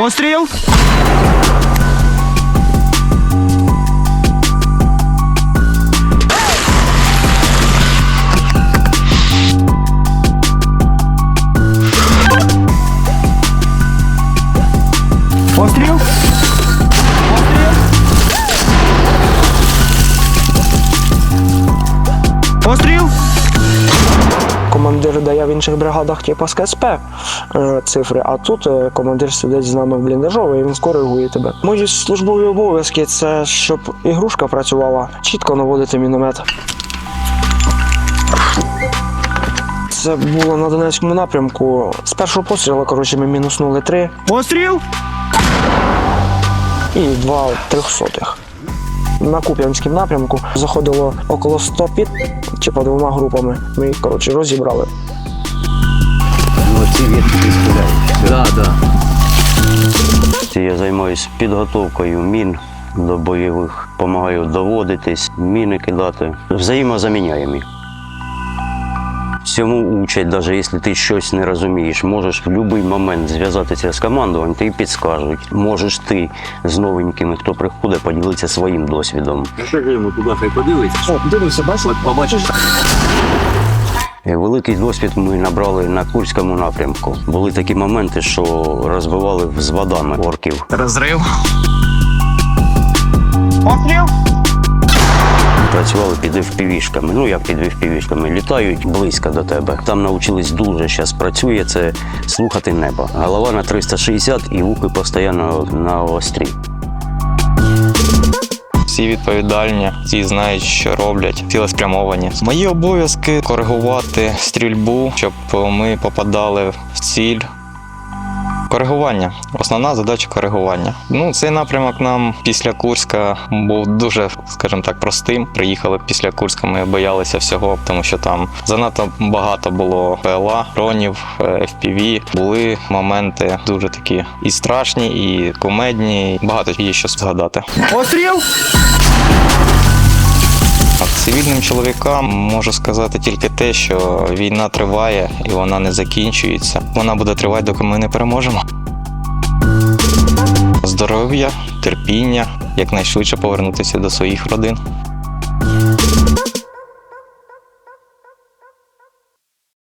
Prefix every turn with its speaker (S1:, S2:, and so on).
S1: Постріл! Постріл! Постріл!
S2: Командир дає в інших бригадах типу з КСП цифри, а тут е, командир сидить з нами в бліндажові і він скоригує тебе. Мої службові обов'язки це щоб ігрушка працювала, чітко наводити міномет. Це було на Донецькому напрямку. З першого пострілу, коротше, ми мінуснули три
S1: Постріл!
S2: і два трьохсотих. На Куп'янському напрямку заходило около 100 під, типу двома групами. Ми їх, коротше, розібрали.
S3: Ці ветки стріляють. Да, да.
S4: Я займаюся підготовкою мін до бойових, допомагаю доводитись, міни кидати. Взаємозаміняємо. їх. Всьому учать, навіть якщо ти щось не розумієш, можеш в будь-який момент зв'язатися з командуванням, тобі підскажуть. Можеш ти з новенькими, хто приходить, поділитися своїм досвідом.
S3: Йому туди, хай подивиться.
S2: О, дивися, бачиш?
S3: Побачиш.
S4: Е, Великий досвід ми набрали на Курському напрямку. Були такі моменти, що розбивали з водами орків.
S1: Розрив. Постріл!
S4: Працювали під FPV-шками. Ну як під FPV-шками? Літають близько до тебе. Там навчились дуже зараз працює це слухати небо. Голова на 360 і вухи постійно на острі.
S5: Всі відповідальні, всі знають, що роблять, цілеспрямовані. Мої обов'язки коригувати стрільбу, щоб ми попадали в ціль. Коригування. Основна задача коригування. Ну, цей напрямок нам після Курська був дуже, скажімо так, простим. Приїхали після Курська, ми боялися всього, тому що там занадто багато було ПЛА, дронів, е, FPV. Були моменти дуже такі і страшні, і кумедні. Багато є що згадати.
S1: Постріл!
S5: А Цивільним чоловікам можу сказати тільки те, що війна триває і вона не закінчується. Вона буде тривати, доки ми не переможемо. Здоров'я, терпіння, якнайшвидше повернутися до своїх родин.